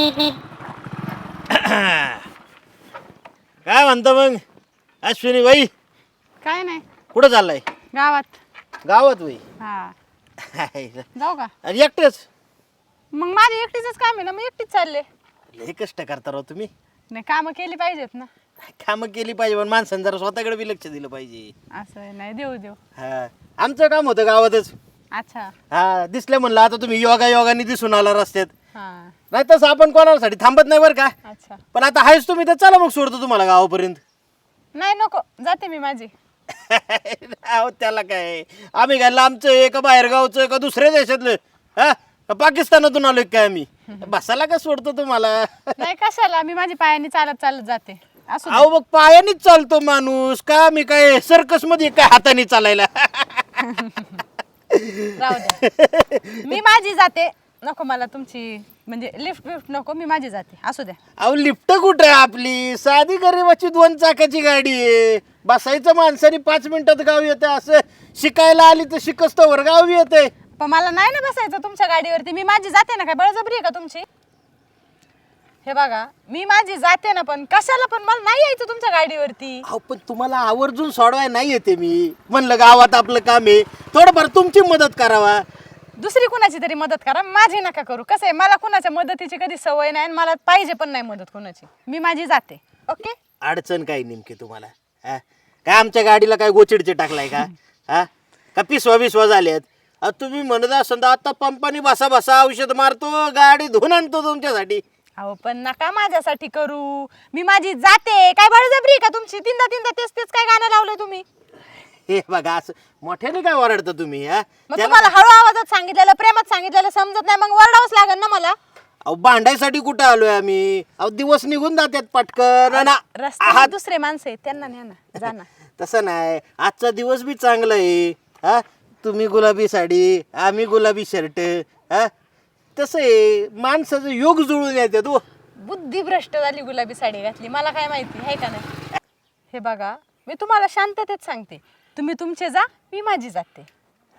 काय म्हणतो मग? अश्विनी बाई काय नाही. कुठं चाललाय? गावात. गावात बाई. हा. अरे जाऊ का? एकटेच? मग माझं एकटीच काम आहे ना मी एकटीच चालले. लय कष्ट करता राव तुम्ही. नाही कामं केली पाहिजेत ना. कामं केली पाहिजे पण माणसानं जरा स्वतःकडे बी लक्ष दिलं पाहिजे. असं आहे, नाही देऊ देऊ. हा. आमचं काम होतं गावातच. अच्छा. हा दिसलं म्हणलं आता तुम्ही योगा योगाने दिसून आला रस्त्यात. हा. नाही तसं आपण कोणासाठी थांबत नाही बरं का. अच्छा. पण आता आहेच तुम्ही तर चला मग सोडतो तुम्हाला गावापर्यंत. नाही नको. जाते मी माझी. अहो त्याला काय? आम्ही काय लांबचं आहे का बाहेर गावचं का दुसऱ्या देशातलं? हा? का पाकिस्तानातून आलोय काय आम्ही? बसायला का सोडतो तुम्हाला? नाही कशाला? मी माझी पायाने चालत चालत जाते. असू. अहो मग पायानेच चालतो माणूस. का मी काय सर्कसमध्ये काय हाताने चालायला? राहू द्या. मी माझी जाते. नको मला तुमची म्हणजे लिफ्ट बिफ्ट नको मी माझी जाते. असू द्या. अहो लिफ्ट कुठे आहे आपली? साधी गरीबाची दोन चाकाची गाडी आहे. बसायचं माणसाने पाच मिनिटात गाव येते असं शिकायला आली तर शिकस्तवर गाव येते. पण मला नाही ना बसायचं तुमच्या गाडीवरती. मी माझी जाते ना काय बळजबरी आहे का तुमची? हे बघा मी माझी जाते ना पण कशाला पण मला नाही यायचं तुमच्या गाडीवरती. अहो पण तुम्हाला आवर्जून सोडवाय नाही येते मी. म्हणलं गावात आपलं काम आहे. थोडंफार तुमची मदत करावा. दुसरी कुणाची तरी मदत करा. माझी नका करू. कसं आहे मला कुणाच्या मदतीची कधी सवय नाही आणि मला पाहिजे पण नाही मदत कुणाची. मी माझी जाते. ओके? अडचण काय नेमकी तुम्हाला? हा? काय आमच्या गाडीला काय गोचिडचे टाकलाय का? हा? का पिसवा बिसवा झाल्यात अहो, तुम्ही म्हणत असाल तर आता पंपानी बसा बसा औषध मारतो गाडी धुवून आणतो तुमच्यासाठी. अहो पण नका माझ्यासाठी करू. मी माझी जाते. काय बळजबरी आहे का तुमची? तीनदा तीनदा तेच तेच काय गाणं तुम्ही हे बघा असं मोठ्याने काय ओरडता तुम्ही हा? मग त्याला- तुम्हाला हळू आवाजात सांगितलेलं प्रेमात सांगितलेलं समजत नाही मग वरडावंच लागेल ना मला? अहो भांडायसाठी कुठं आलोय आम्ही? अहो दिवस निघून जातात पटकन आणि रस्त्यावर आहात दुसरे माणसं आहेत त्यांना न्या ना जा ना. तसं नाही. आजचा दिवस बी चांगला आहे हा? तुम्ही गुलाबी साडी आम्ही गुलाबी शर्ट हा? तसं आहे. माणसाचं योग जुळून येतात हो. बुद्धी भ्रष्ट झाली गुलाबी साडी घातली मला काय माहिती आहे का नाही? हे बघा मी तुम्हाला शांततेत सांगते. तुम्ही तुमचे जा मी माझी जाते.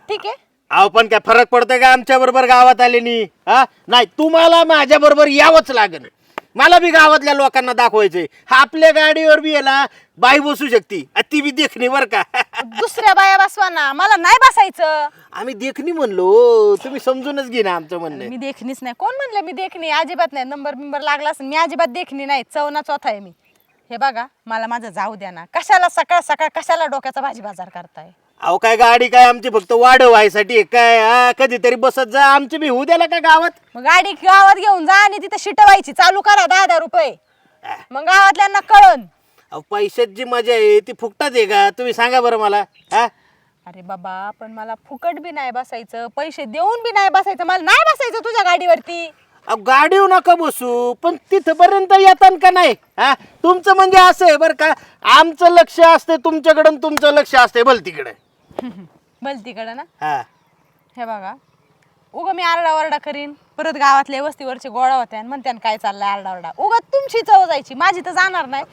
ठीक आहे? अहो पण काय फरक पडतोय का आमच्या बरोबर गावात आलेनी? हा? नाही तुम्हाला माझ्या बरोबर यावंच लागेल. मला बी गावातल्या लोकांना दाखवायचंय. आपल्या गाडीवर बी याला बाई बसू शकते. आ, ती बी देखणी बर का? दुसऱ्या बाया बसवा ना मला नाही बसायचं. आम्ही देखणी म्हणलो तुम्ही समजूनच घे ना आमचं म्हणणं. मी देखणीच नाही. कोण म्हणलं मी देखणी? अजिबात नाही. नंबर बिंबर लागला असेल मी अजिबात देखणी नाही. चौना चौथा आहे मी. हे बघा मला माझं जाऊ द्या ना. कशाला सकाळ सकाळ कशाला डोक्याचा भाजी बाजार करताय? अहो काय गाडी काय आमची फक्त वाढ व्हायसाठी आहे. काय हा कधीतरी बसत जा. आमची बी होऊ द्याला का गावात? मग गाडी गावात घेऊन जा आणि तिथं शिटवायची. चालू करा दहा दहा रुपये. मग गावातल्यांना कळन. अहो पैशात जी मजा आहे ती फुकटात आहे का? तुम्ही सांगा बरं मला. हा? अरे बाबा पण मला फुकट बी नाही बसायचं. पैसे देऊन बी नाही बसायचं. मला नाही बसायचं तुझ्या गाडीवरती. अहो गाडीवर नका बसू पण तिथपर्यंत येतात का नाही? हा? तुमचं म्हणजे असं आहे बरं का आमचं लक्ष असते तुमच्याकडं आणि तुमचं लक्ष असते भल तिकडे भलतीकडं ना? हा. हे बघा. उग मी आरडाओरडा करीन. परत गावातले वस्तीवरचे गोळा होते आणि म्हणते काय चाललंय आरडाओरडा उग तुमची चव जायची माझी तर जाणार नाही.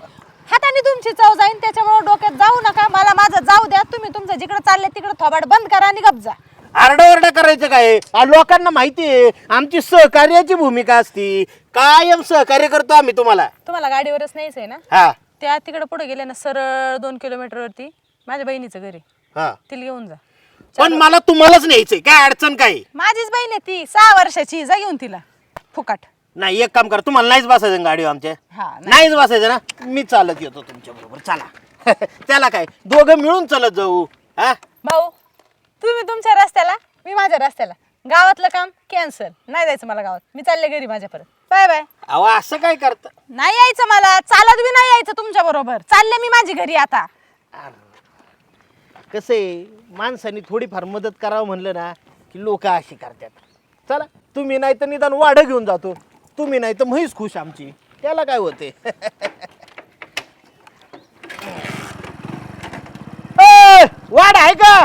हाताने तुमची चव जाईन त्याच्यामुळे डोक्यात जाऊ नका. मला माझं जाऊ द्या. तुम्ही तुमचं जिकडे चालले तिकडे थोबाड बंद करा आणि गप जा. आरडाओरडा करायचं काय? आ, लोकांना माहिती आहे आमची सहकार्याची भूमिका असती. कायम सहकार्य करतो आम्ही तुम्हाला. तुम्हाला गाडीवरच नाहीच आहे ना? हा. त्या तिकडे पुढे गेले ना सरळ दोन किलोमीटरवरती माझ्या बहिणीचं घरी हा. तिला घेऊन जा. पण मला तुम्हालाच न्यायचंय. काय अडचण काय? आहे? माझीच बहीण आहे ती. सहा वर्षाची. जा घेऊन तिला. फुकाट. नाही एक काम करा. तुम्हाला नाहीच बसायचं गाडी आमच्या. हा नाही. नाहीच बसायचं ना. मी चालत येतो तुमच्या बरोबर. चला. त्याला काय? दोघं मिळून चालत जाऊ. हा? भाऊ तुम्ही तुमच्या रस्त्याला मी माझ्या रस्त्याला. गावातलं काम कॅन्सल नाही जायचं मला गावात. मी चालले घरी माझ्या परत बाय बाय अहो असं काय करता? नाही यायचं मला. चालत बी नाही यायचं तुमच्या बरोबर. चालले मी माझी घरी आता. कसं आहे? माणसाने थोडीफार मदत करावं म्हणलं ना की लोक अशी करतात. चला तुम्ही नाही तर निदान वाढ घेऊन जातो. तुम्ही नाही तर म्हैस खुश आमची. त्याला काय होते? ए, वाढ आहे का?